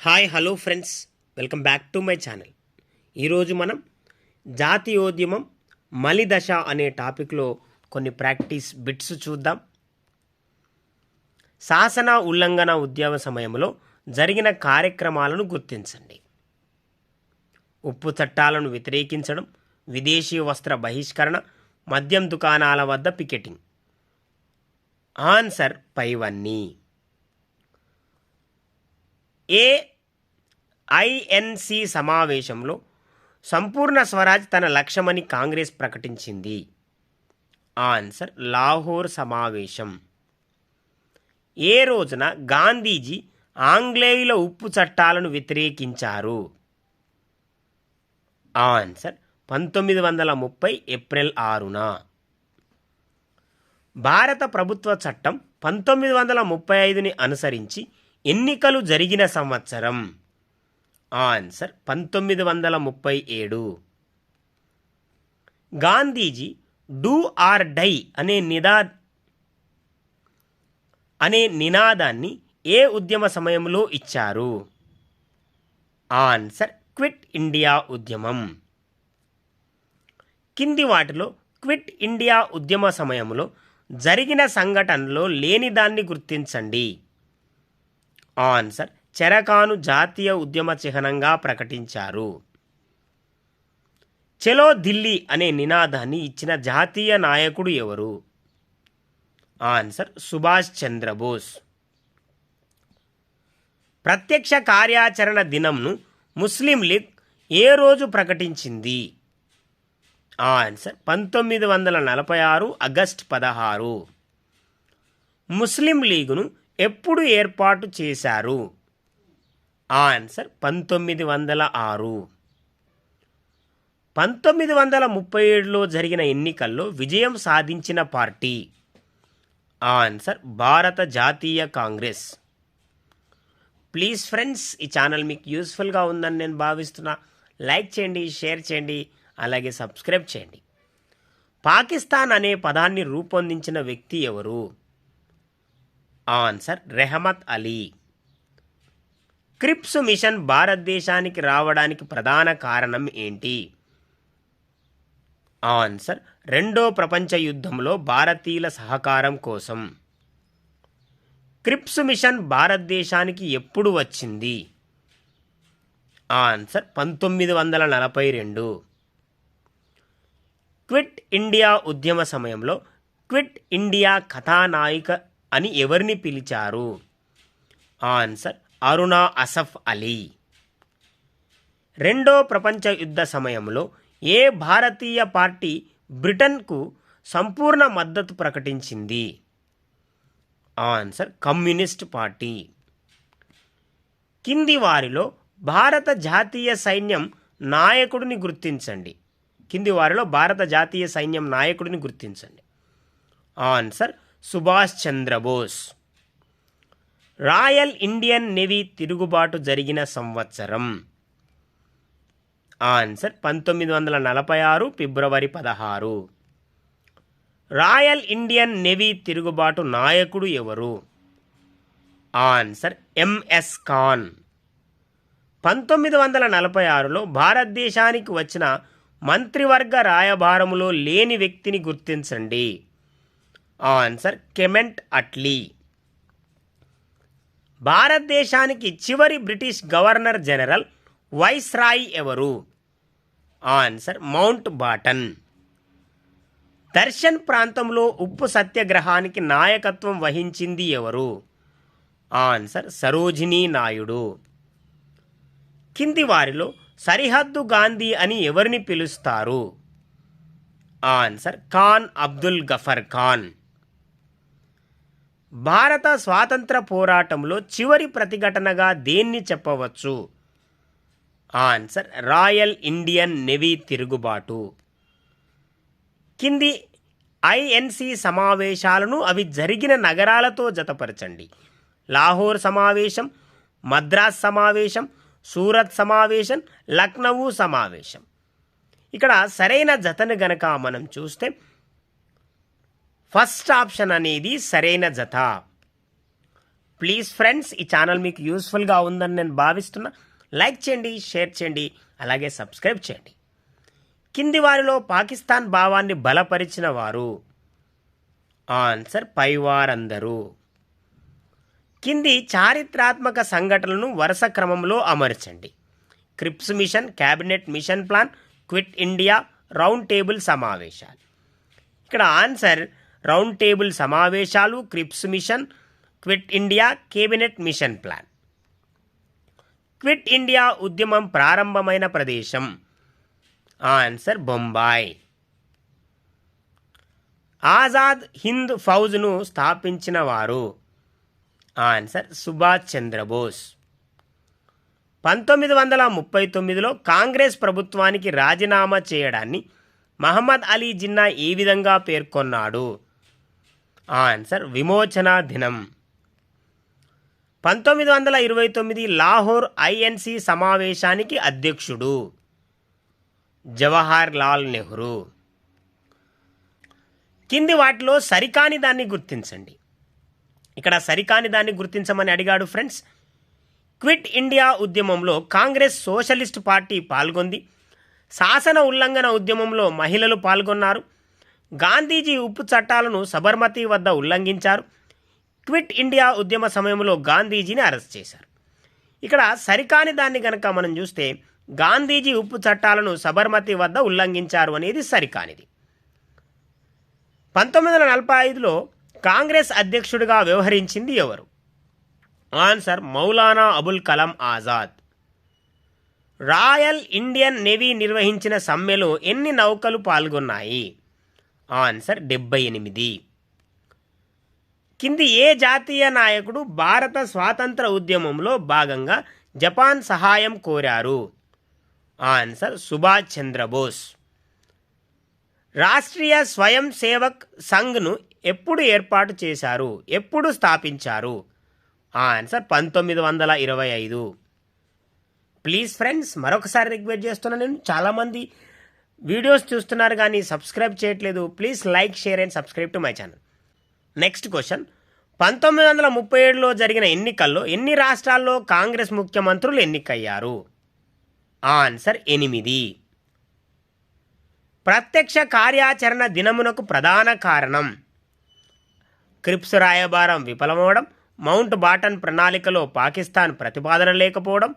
Hi hello friends. Welcome back to my channel. ఈరోజు మనం జాతీయోద్యమం మలిదశ అనే టాపిక్లో కొన్ని ప్రాక్టీస్ బిట్స్ చూద్దాం. శాసన ఉల్లంఘన ఉద్యమ సమయంలో జరిగిన కార్యక్రమాలను గుర్తించండి. ఉప్పు చట్టాలను వ్యతిరేకించడం విదేశీ వస్త్ర బహిష్కరణ మద్యం దుకాణాల వద్ద పికెటింగ్. ఆన్సర్ పైవన్నీ. ఏ ఐఎన్సి సమావేశంలో సంపూర్ణ స్వరాజ్ తన లక్ష్యమని కాంగ్రెస్ ప్రకటించింది? ఆన్సర్ లాహోర్ సమావేశం. ఏ రోజున గాంధీజీ ఆంగ్లేయుల ఉప్పు చట్టాలను వ్యతిరేకించారు? ఆన్సర్ పంతొమ్మిది వందల ముప్పై ఏప్రిల్ ఆరున. భారత ప్రభుత్వ చట్టం పంతొమ్మిది వందల ముప్పై ఐదుని అనుసరించి ఎన్నికలు జరిగిన సంవత్సరం. ఆన్సర్ పంతొమ్మిది వందల ముప్పై ఏడు. గాంధీజీ డూ ఆర్ డై అనే నిదా అనే నినాదాన్ని ఏ ఉద్యమ సమయంలో ఇచ్చారు? ఆన్సర్ క్విట్ ఇండియా ఉద్యమం. కింది వాటిలో క్విట్ ఇండియా ఉద్యమ సమయంలో జరిగిన సంఘటనలో లేని దాన్ని గుర్తించండి. ఆన్సర్ చెరకాను జాతీయ ఉద్యమ చిహ్నంగా ప్రకటించారు. చెలో ఢిల్లీ అనే నినాదాన్ని ఇచ్చిన జాతీయ నాయకుడు ఎవరు? ఆన్సర్ సుభాష్ చంద్రబోస్. ప్రత్యక్ష కార్యాచరణ దినంను ముస్లిం లీగ్ ఏ రోజు ప్రకటించింది? ఆన్సర్ పంతొమ్మిది వందల నలభై ఆరు ఆగస్ట్ పదహారు. ముస్లిం లీగును ఎప్పుడు ఏర్పాటు చేశారు? ఆన్సర్ పంతొమ్మిది వందల ఆరు. పంతొమ్మిది వందల ముప్పై ఏడులో జరిగిన ఎన్నికల్లో విజయం సాధించిన పార్టీ. ఆన్సర్ భారత జాతీయ కాంగ్రెస్. ప్లీజ్ ఫ్రెండ్స్ ఈ ఛానల్ మీకు యూస్ఫుల్గా ఉందని నేను భావిస్తున్నా. లైక్ చేయండి షేర్ చేయండి అలాగే సబ్స్క్రైబ్ చేయండి. పాకిస్తాన్ అనే పదాన్ని రూపొందించిన వ్యక్తి ఎవరు? Answer Rehmat Ali. Cripps mission భారతదేశానికి రావడానికి ప్రధాన కారణం ఏంటి? ఆన్సర్ రెండో ప్రపంచ యుద్ధంలో భారతీయుల సహకారం కోసం. క్రిప్స్ మిషన్ భారతదేశానికి ఎప్పుడు వచ్చింది? ఆన్సర్ పంతొమ్మిది వందల నలభై రెండు. క్విట్ ఇండియా ఉద్యమ సమయంలో క్విట్ ఇండియా కథానాయిక అని ఎవరిని పిలిచారు? ఆన్సర్ అరుణా అసఫ్ అలీ. రెండో ప్రపంచ యుద్ధ సమయంలో ఏ భారతీయ పార్టీ బ్రిటన్కు సంపూర్ణ మద్దతు ప్రకటించింది? Answer communist party. కింది వారిలో భారత జాతీయ సైన్యం నాయకుడిని గుర్తించండి. కింది వారిలో భారత జాతీయ సైన్యం నాయకుడిని గుర్తించండి. Answer Subhash Chandrabose. Royal Indian navy తిరుగుబాటు జరిగిన సంవత్సరం. ఆన్సర్ పంతొమ్మిది వందల నలభై ఆరు ఫిబ్రవరి పదహారు. రాయల్ ఇండియన్ నేవీ తిరుగుబాటు నాయకుడు ఎవరు? Answer MS Khan. పంతొమ్మిది వందల నలభై ఆరులో భారతదేశానికి వచ్చిన మంత్రివర్గ రాయబారములో లేని వ్యక్తిని గుర్తించండి. ఆన్సర్ కెమెంట్ అట్లీ భారతదేశానికి చివరి బ్రిటిష్ గవర్నర్ జనరల్ వైస్రాయ్ ఎవరు? ఆన్సర్ మౌంట్ బాటన్ దర్శన్ ప్రాంతంలో ఉప్పు సత్యాగ్రహానికి నాయకత్వం వహించింది ఎవరు? ఆన్సర్ సరోజినీ నాయుడు. కింది వారిలో సరిహద్దు గాంధీ అని ఎవరిని పిలుస్తారు? ఆన్సర్ ఖాన్ అబ్దుల్ గఫర్ ఖాన్. భారత స్వాతంత్ర పోరాటంలో చివరి ప్రతిఘటనగా దేన్ని చెప్పవచ్చు? ఆన్సర్ రాయల్ ఇండియన్ నెవీ తిరుగుబాటు. కింది ఐఎన్సి సమావేశాలను అవి జరిగిన నగరాలతో జతపరచండి. లాహోర్ సమావేశం మద్రాస్ సమావేశం సూరత్ సమావేశం లక్నవూ సమావేశం. ఇక్కడ సరైన జతను గనక మనం చూస్తే ఫస్ట్ ఆప్షన్ అనేది సరైన జత. ప్లీజ్ ఫ్రెండ్స్ ఈ ఛానల్ మీకు యూస్ఫుల్గా ఉందని నేను భావిస్తున్నా. లైక్ చేయండి షేర్ చేయండి అలాగే సబ్స్క్రైబ్ చేయండి. కింది వారిలో పాకిస్తాన్ భావాన్ని బలపరిచిన వారు. ఆన్సర్ పైవారందరూ. కింది చారిత్రాత్మక సంఘటనలను వరుస క్రమంలో అమర్చండి. Cripps mission cabinet mission plan quit India round table సమావేశాలు. ఇక్కడ ఆన్సర్ రౌండ్ టేబుల్ సమావేశాలు Cripps mission quit India cabinet mission plan. Quit India ఉద్యమం ప్రారంభమైన ప్రదేశం. ఆన్సర్ బొంబాయి. ఆజాద్ హింద్ ఫౌజ్ను స్థాపించిన వారు. ఆన్సర్ సుభాష్ చంద్రబోస్. పంతొమ్మిది వందల ముప్పై తొమ్మిదిలో కాంగ్రెస్ ప్రభుత్వానికి రాజీనామా చేయడాన్ని మహమ్మద్ అలీ జిన్నా ఏ విధంగా పేర్కొన్నాడు. ఆన్సర్ విమోచన దినం. పంతొమ్మిది వందల ఇరవై తొమ్మిది లాహోర్ ఐఎన్సి సమావేశానికి అధ్యక్షుడు జవహర్ లాల్ నెహ్రూ. కింది వాటిలో సరికాని దాన్ని గుర్తించండి. ఇక్కడ సరికాని దాన్ని గుర్తించమని అడిగాడు ఫ్రెండ్స్. క్విట్ ఇండియా ఉద్యమంలో కాంగ్రెస్ సోషలిస్ట్ పార్టీ పాల్గొంది. శాసన ఉల్లంఘన ఉద్యమంలో మహిళలు పాల్గొన్నారు. గాంధీజీ ఉప్పు చట్టాలను సబర్మతి వద్ద ఉల్లంఘించారు. క్విట్ ఇండియా ఉద్యమ సమయంలో గాంధీజీని అరెస్ట్ చేశారు. ఇక్కడ సరికాని దాన్ని కనుక మనం చూస్తే గాంధీజీ ఉప్పు చట్టాలను సబర్మతి వద్ద ఉల్లంఘించారు అనేది సరికానిది. పంతొమ్మిది వందల నలభై ఐదులో కాంగ్రెస్ అధ్యక్షుడిగా వ్యవహరించింది ఎవరు? Answer Maulana Abul Kalam Azad. Royal Indian navy నిర్వహించిన సమ్మెలో ఎన్ని నౌకలు పాల్గొన్నాయి? ఆన్సర్ డెబ్బై ఎనిమిది. కింది ఏ జాతీయ నాయకుడు భారత స్వాతంత్ర ఉద్యమంలో భాగంగా జపాన్ సహాయం కోరారు? ఆన్సర్ సుభాష్ చంద్రబోస్. రాష్ట్రీయ స్వయం సేవక్ సంఘ్ను ఎప్పుడు ఏర్పాటు చేశారు? ఎప్పుడు స్థాపించారు? ఆన్సర్ పంతొమ్మిది వందల ఇరవై ఐదు. ప్లీజ్ ఫ్రెండ్స్ మరొకసారి రిక్వెస్ట్ చేస్తున్నాను నేను చాలామంది వీడియోస్ చూస్తున్నారు కానీ సబ్స్క్రైబ్ చేయట్లేదు please like share and subscribe to my channel next question పంతొమ్మిది వందల ముప్పై ఏడులో జరిగిన ఎన్నికల్లో ఎన్ని రాష్ట్రాల్లో కాంగ్రెస్ ముఖ్యమంత్రులు ఎన్నికయ్యారు? ఆన్సర్ ఎనిమిది. ప్రత్యక్ష కార్యాచరణ దినమునకు ప్రధాన కారణం. క్రిప్స్ రాయబారం విఫలమవడం మౌంట్ బాటన్ ప్రణాళికలో పాకిస్తాన్ ప్రతిపాదన లేకపోవడం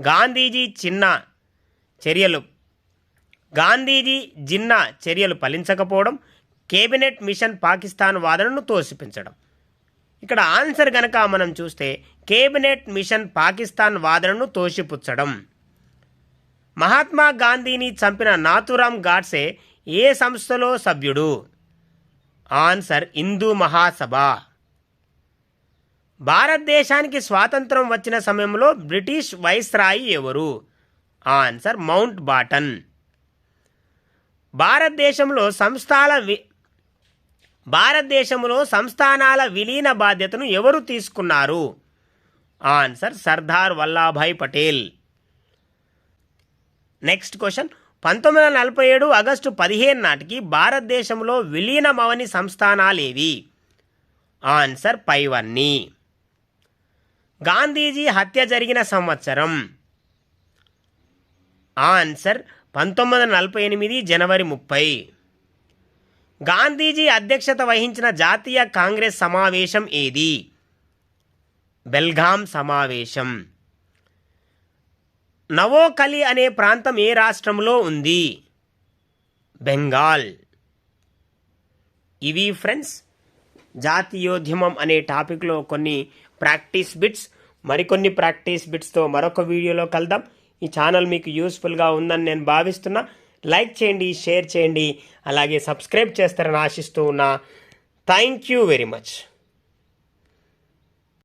గాంధీజీ చిన్న చర్యలు గాంధీజీ జిన్నా చర్యలు ఫలించకపోవడం కేబినెట్ మిషన్ పాకిస్తాన్ వాదనను తోసిపించడం. ఇక్కడ ఆన్సర్ గనక మనం చూస్తే కేబినెట్ మిషన్ పాకిస్తాన్ వాదనను తోసిపుచ్చడం. మహాత్మా గాంధీని చంపిన నాథురామ్ గాడ్సే ఏ సంస్థలో సభ్యుడు? ఆన్సర్ హిందూ మహాసభ. భారతదేశానికి స్వాతంత్రం వచ్చిన సమయంలో బ్రిటిష్ వైస్రాయి ఎవరు? Answer Mountbatten. భారతదేశంలో సంస్థాల వి భారతదేశంలో సంస్థానాల విలీన బాధ్యతను ఎవరు తీసుకున్నారు? Answer Sardar Vallabhbhai Patel. Next question. పంతొమ్మిది వందల నలభై ఏడు ఆగస్టు పదిహేను నాటికి భారతదేశంలో విలీనమవని సంస్థానాలేవి? ఆన్సర్ పైవన్నీ. గాంధీజీ హత్య జరిగిన సంవత్సరం. ఆన్సర్ పంతొమ్మిది వందల నలభై ఎనిమిది జనవరి ముప్పై. గాంధీజీ అధ్యక్షత వహించిన జాతీయ కాంగ్రెస్ సమావేశం ఏది? బెల్గాం సమావేశం. నవోకలి అనే ప్రాంతం ఏ రాష్ట్రంలో ఉంది? బెంగాల్. ఇవి ఫ్రెండ్స్ జాతీయోద్యమం అనే టాపిక్లో కొన్ని ప్రాక్టీస్ బిట్స్ మరికొన్ని ప్రాక్టీస్ బిట్స్తో మరొక వీడియోలో కలుద్దాం. ఈ ఛానల్ మీకు యూస్ఫుల్గా ఉందని నేను భావిస్తున్నా. లైక్ చేయండి షేర్ చేయండి అలాగే సబ్స్క్రైబ్ చేస్తారని ఆశిస్తూ ఉన్నా. Thank you very much.